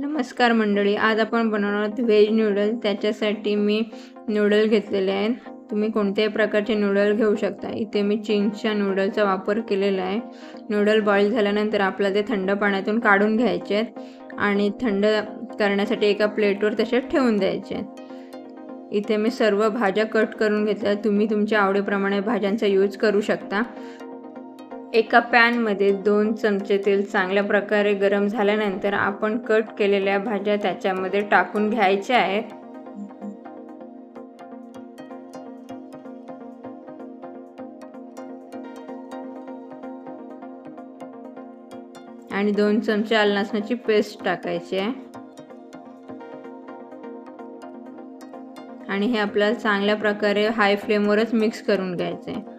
नमस्कार मंडळी आज आपण बनवणार आहोत व्हेज नूडल त्याच्यासाठी मी नूडल घेतलेले आहेत. तुम्ही कोणत्याही प्रकारचे नूडल घेऊ शकता. इथे मी चिंगच्या नूडलचा वापर केलेला आहे. नूडल बॉईल झाल्यानंतर आपल्याला ते थंड पाण्यातून काढून घ्यायचे आहेत आणि थंड करण्यासाठी एका प्लेटवर तसेच ठेवून द्यायचे आहेत. इथे मी सर्व भाज्या कट करून घेतल्या तुम्ही तुमच्या आवडीप्रमाणे भाज्यांचा यूज करू शकता. एका पॅनमध्ये दोन चमचे तेल चांगल्या प्रकारे गरम झाल्यानंतर आपण कट केलेल्या भाज्या त्याच्यामध्ये टाकून घ्यायच्या आहेत. आणि दोन चमचे आल पेस्ट टाकायची आहे. आणि हे आपल्याला चांगल्या प्रकारे हाय फ्लेमवरच मिक्स करून घ्यायचं आहे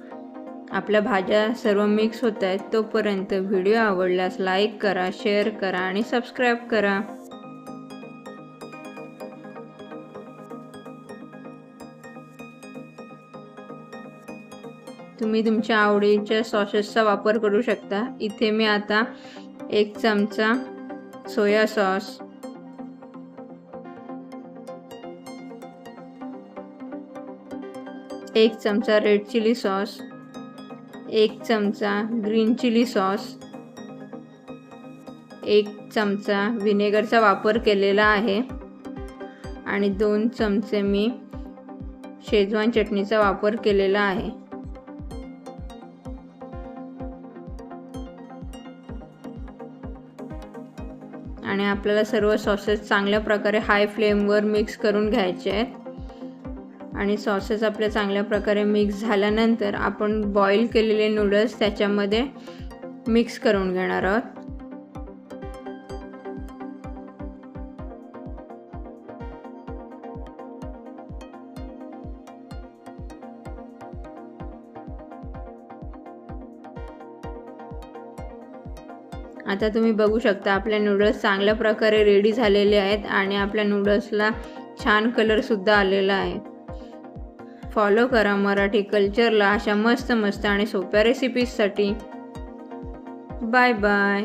आपल्या भाज्या सर्व मिक्स होत आहेत तोपर्यंत व्हिडिओ आवडल्यास लाईक करा शेअर करा आणि सबस्क्राईब करा. तुम्ही तुमच्या आवडीच्या सॉसेसचा वापर करू शकता. इथे मी आता एक चमचा सोया सॉस एक चमचा रेड चिली सॉस एक चमचा ग्रीन चिली सॉस एक चमचा व्हिनेगरचा वापर केलेला आहे आणि दोन चमचे मी शेजवान चटणीचा वापर केलेला आहे. आणि आपल्याला सर्व सॉसेस चांगल्या प्रकारे हाय फ्लेमवर मिक्स करून घ्यायचे आहेत. आणि सॉसेस आपल्या चांगल्या प्रकारे मिक्स झाल्यानंतर आपण बॉईल केलेले नूडल्स त्याच्यामध्ये मिक्स करून घेणार आहोत. आता तुम्ही बघू शकता आपल्या नूडल्स चांगल्या प्रकारे रेडी झालेले आहेत आणि आपल्या नूडल्सला छान कलरसुद्धा आलेला आहे. फॉलो करा मराठी कल्चरला अशा मस्त मस्त आणि सोप्या रेसिपीजसाठी बाय बाय.